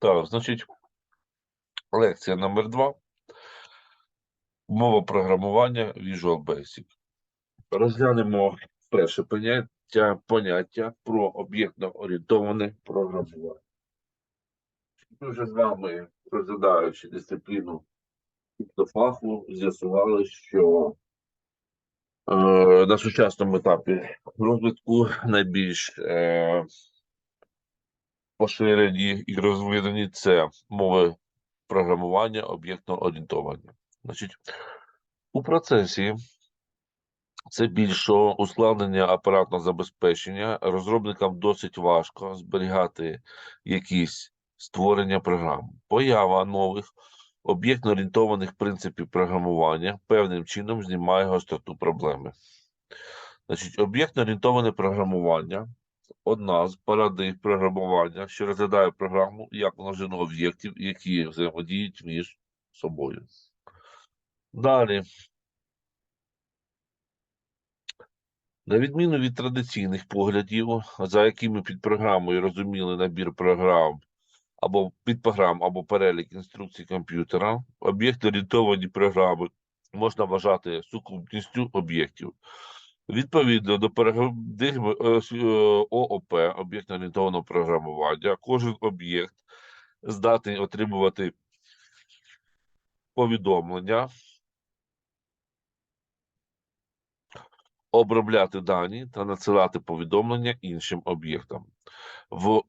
Так, значить, лекція номер 2. Мова програмування Visual Basic. Розглянемо перше поняття, поняття про об'єктно орієнтоване програмування. Ми вже з вами, розглядаючи дисципліну до фаху, з'ясували, що е, на сучасному етапі розвитку найбільш е, поширені і розвинені це мови програмування об'єктно орієнтовані. Значить, у процесі це більшого ускладнення апаратного забезпечення розробникам досить важко зберігати якісь створення програм. Поява нових об'єктно-орієнтованих принципів програмування певним чином знімає гостроту проблеми. Значить, об'єктно-орієнтоване програмування одна з парадигм програмування, що розглядає програму як множину об'єктів, які взаємодіють між собою. Далі. На відміну від традиційних поглядів, за якими під програмою розуміли набір програм або підпрограм, або перелік інструкцій комп'ютера, об'єкт-орієнтовані програми можна вважати сукупністю об'єктів. Відповідно до парадигми е, е, ООП, об'єктно-орієнтованого програмування, кожен об'єкт здатний отримувати повідомлення, обробляти дані та надсилати повідомлення іншим об'єктам. В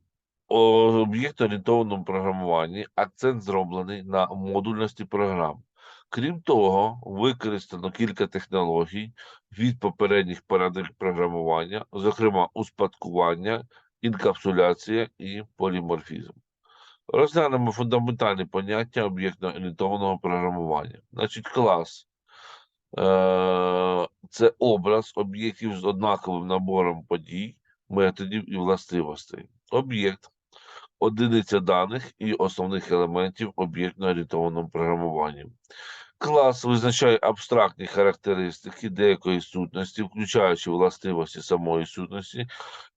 об'єкт-орієнтованому програмуванні акцент зроблений на модульності програм. Крім того, використано кілька технологій від попередніх парадигм програмування, зокрема успадкування, інкапсуляція і поліморфізм. Розглянемо фундаментальні поняття об'єктно-орієнтованого програмування. Значить, клас Е, це образ об'єктів з однаковим набором подій, методів і властивостей. Об'єкт одиниця даних і основних елементів об'єктно-орієнтованого програмування. Клас визначає абстрактні характеристики деякої сутності, включаючи властивості самої сутності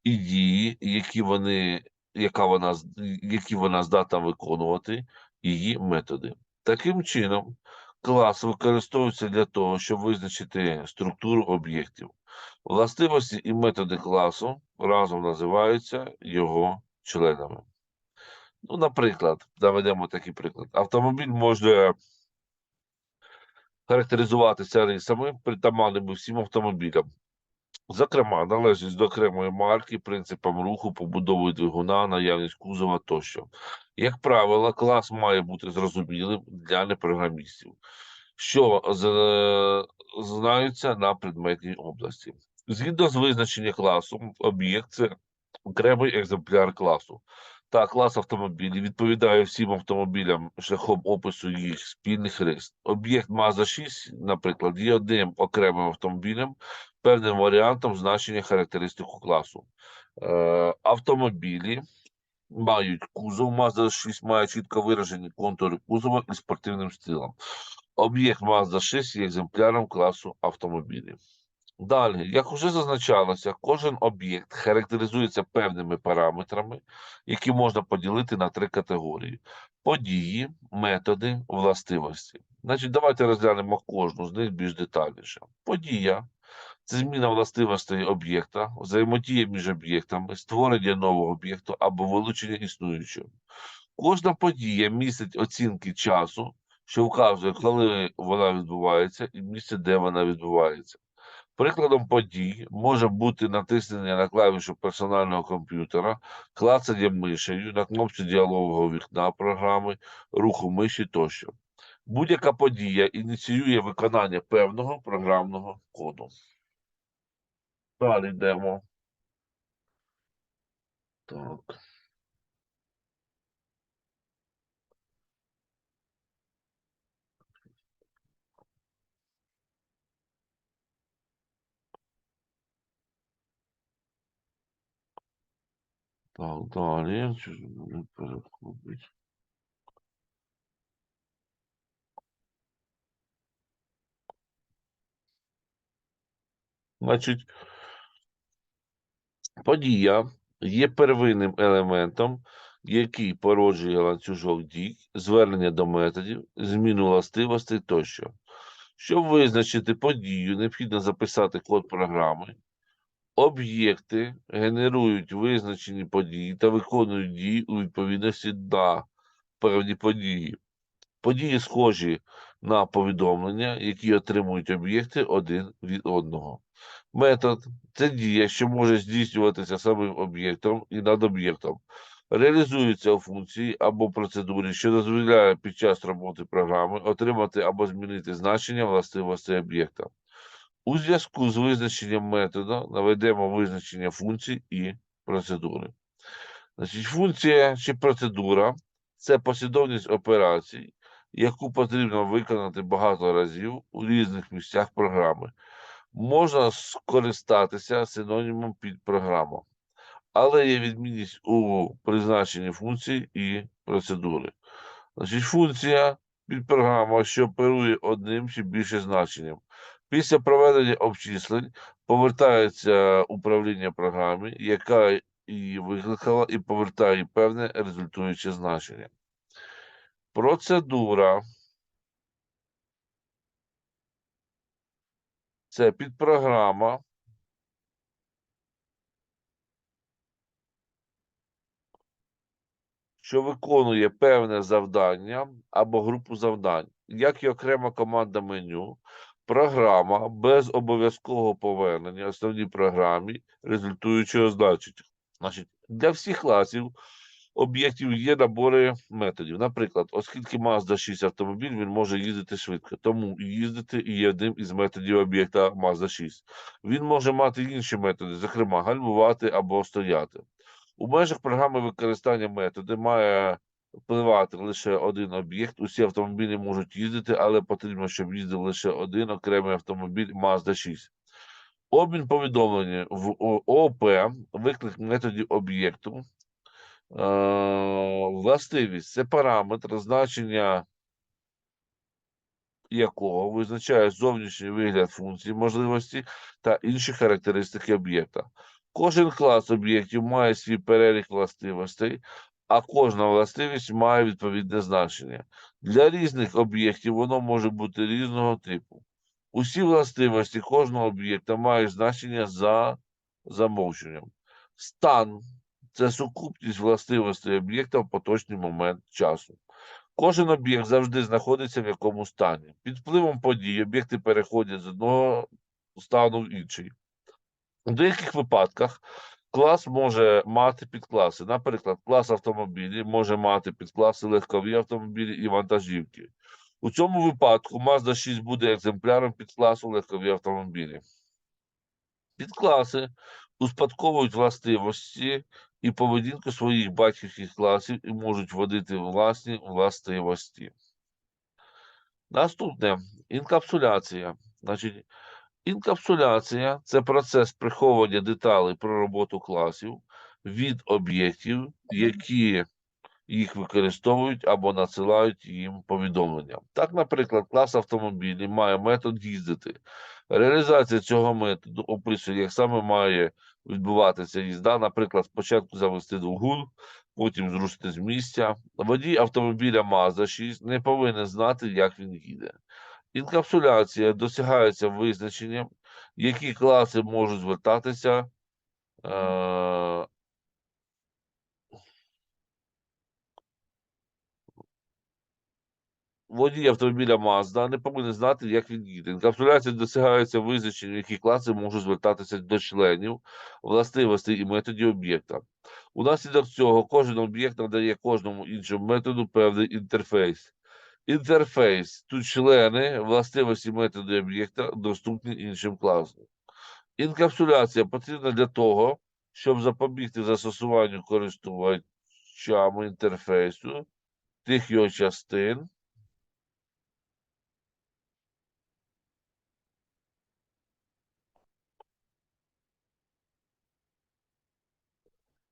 і дії, які вони, яка вона, які вона здатна виконувати, її методи. Таким чином, Клас використовується для того, щоб визначити структуру об'єктів. Властивості і методи класу разом називаються його членами. Ну, наприклад, наведемо такий приклад. Автомобіль може характеризуватися рисами, притаманними всім автомобілям. Зокрема, належність до окремої марки, принципам руху, побудовою двигуна, наявність кузова тощо. Як правило, клас має бути зрозумілим для непрограмістів, що знаються на предметній області. Згідно з визначенням класу, об'єкт це окремий екземпляр класу. Та клас автомобілів відповідає всім автомобілям шляхом опису їх спільних рис. Об'єкт Mazda 6, наприклад, є одним окремим автомобілем, певним варіантом значення характеристику класу. Е, автомобілі мають кузов, Mazda 6 має чітко виражені контури кузова і спортивним стилем. Об'єкт Mazda 6 є екземпляром класу автомобілів. Далі, як уже зазначалося, кожен об'єкт характеризується певними параметрами, які можна поділити на три категорії: події, методи, властивості. Значить, давайте розглянемо кожну з них більш детальніше. Подія це зміна властивостей об'єкта, взаємодія між об'єктами, створення нового об'єкту або вилучення існуючого. Кожна подія містить оцінки часу, що вказує, коли вона відбувається, і місце, де вона відбувається. Прикладом подій може бути натиснення на клавішу персонального комп'ютера, клацання мишею на кнопці діалогового вікна програми, руху миші тощо. Будь-яка подія ініціює виконання певного програмного коду. Далі йдемо. Так. Так, далі. Чи ж мене переходить? Значить, подія є первинним елементом який породжує ланцюжок дій, звернення до методів, зміну властивостей тощо. Щоб визначити подію, необхідно записати код програми. Об'єкти генерують визначені події та виконують дії у відповідності на певні події. Події схожі на повідомлення, які отримують об'єкти один від одного. Метод це дія, що може здійснюватися самим об'єктом і над об'єктом. Реалізується у функції або процедурі, що дозволяє під час роботи програми отримати або змінити значення властивостей об'єкта. У зв'язку з визначенням методу наведемо визначення функцій і процедури. Значить, функція чи процедура це послідовність операцій, яку потрібно виконати багато разів у різних місцях програми. Можна скористатися синонімом під програму, але є відмінність у призначенні функцій і процедури. Значить, функція підпрограма, що оперує одним чи більше значенням. Після проведення обчислень повертається управління програми, яка її викликала, і повертає певне результуюче значення. Процедура. Це підпрограма, що виконує певне завдання або групу завдань, як і окрема команда меню, програма без обов'язкового повернення основній програмі результуючого значення. Значить, для всіх класів об'єктів є набори методів. Наприклад, оскільки Mazda 6 автомобіль, він може їздити швидко, тому їздити є одним із методів об'єкта Mazda 6. Він може мати інші методи, зокрема, гальмувати або стояти. У межах програми використання методи має впливати лише один об'єкт. Усі автомобілі можуть їздити, але потрібно, щоб їздив лише один окремий автомобіль Mazda 6. Обмін повідомлення в ООП, виклик методів об'єкту, Е, властивість це параметр, значення якого визначає зовнішній вигляд функції можливості та інші характеристики об'єкта. Кожен клас об'єктів має свій перелік властивостей, а кожна властивість має відповідне значення. Для різних об'єктів воно може бути різного типу. Усі властивості кожного об'єкта мають значення за замовченням. Стан це сукупність властивостей об'єкта в поточний момент часу. Кожен об'єкт завжди знаходиться в якому стані. Під впливом подій об'єкти переходять з одного стану в інший. У деяких випадках клас може мати підкласи. Наприклад, клас автомобілів може мати підкласи легкові автомобілі і вантажівки. У цьому випадку Mazda 6 буде екземпляром підкласу легкові автомобілі. Підкласи успадковують властивості і поведінку своїх батьківських класів і можуть вводити власні властивості. Наступне інкапсуляція. Значить, інкапсуляція це процес приховування деталей про роботу класів від об'єктів, які їх використовують або надсилають їм повідомлення. Так, наприклад, клас автомобілів має метод їздити. Реалізація цього методу описує, як саме має відбуватися їзда, наприклад, спочатку завести двигун, потім зрушити з місця. Водій автомобіля Mazda 6 не повинен знати, як він їде. Інкапсуляція досягається визначенням, які класи можуть звертатися. Е Водій автомобіля Mazda не повинен знати, як він їде. Інкапсуляція досягається визначенням, які класи можуть звертатися до членів, властивостей і методів об'єкта. Унаслідок цього кожен об'єкт надає кожному іншому методу певний інтерфейс. Інтерфейс тут члени, властивості методи об'єкта доступні іншим класам. Інкапсуляція потрібна для того, щоб запобігти застосуванню користувачами інтерфейсу, тих його частин.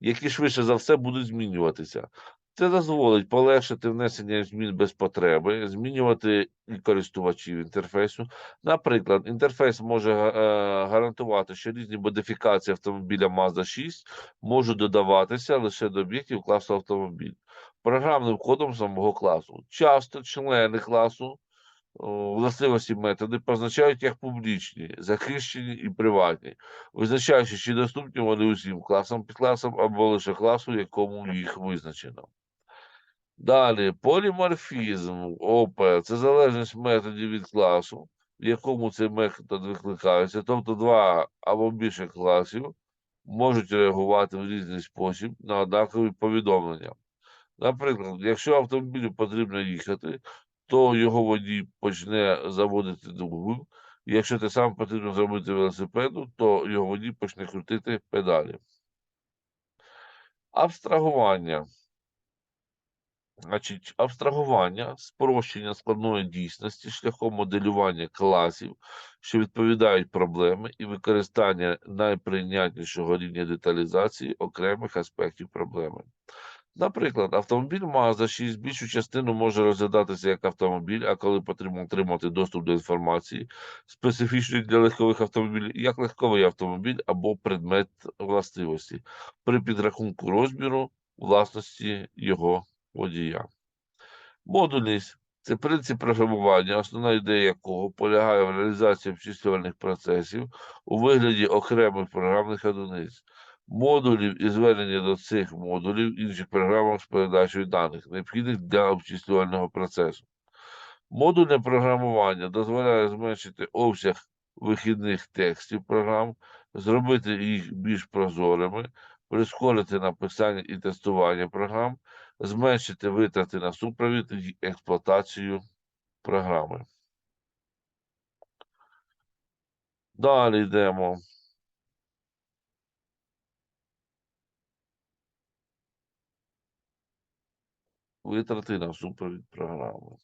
які швидше за все будуть змінюватися. Це дозволить полегшити внесення змін без потреби, змінювати користувачів інтерфейсу. Наприклад, інтерфейс може е, гарантувати, що різні модифікації автомобіля Mazda 6 можуть додаватися лише до об'єктів класу автомобіль програмним кодом самого класу. Часто члени класу властивості методи позначають як публічні, захищені і приватні, визначаючи, чи доступні вони усім класам, підкласам або лише класу, якому їх визначено. Далі, поліморфізм ОП це залежність методів від класу, в якому цей метод викликається, тобто два або більше класів можуть реагувати в різний спосіб на однакові повідомлення. Наприклад, якщо автомобілю потрібно їхати, то його водій почне заводити другим. Якщо те саме потрібно зробити велосипеду, то його водій почне крутити педалі. Абстрагування. Значить, абстрагування, спрощення складної дійсності шляхом моделювання класів, що відповідають проблеми, і використання найприйнятнішого рівня деталізації окремих аспектів проблеми. Наприклад, автомобіль Mazda 6 більшу частину може розглядатися як автомобіль, а коли потрібно отримати доступ до інформації, специфічної для легкових автомобілів, як легковий автомобіль або предмет властивості при підрахунку розміру власності його водія. Модульність це принцип програмування, основна ідея якого полягає в реалізації обчислювальних процесів у вигляді окремих програмних одиниць, модулів і звернення до цих модулів інших програмах з передачею даних, необхідних для обчислювального процесу. Модульне програмування дозволяє зменшити обсяг вихідних текстів програм, зробити їх більш прозорими, прискорити написання і тестування програм, зменшити витрати на супровід і експлуатацію програми. Далі йдемо. Витрати на супровід програми.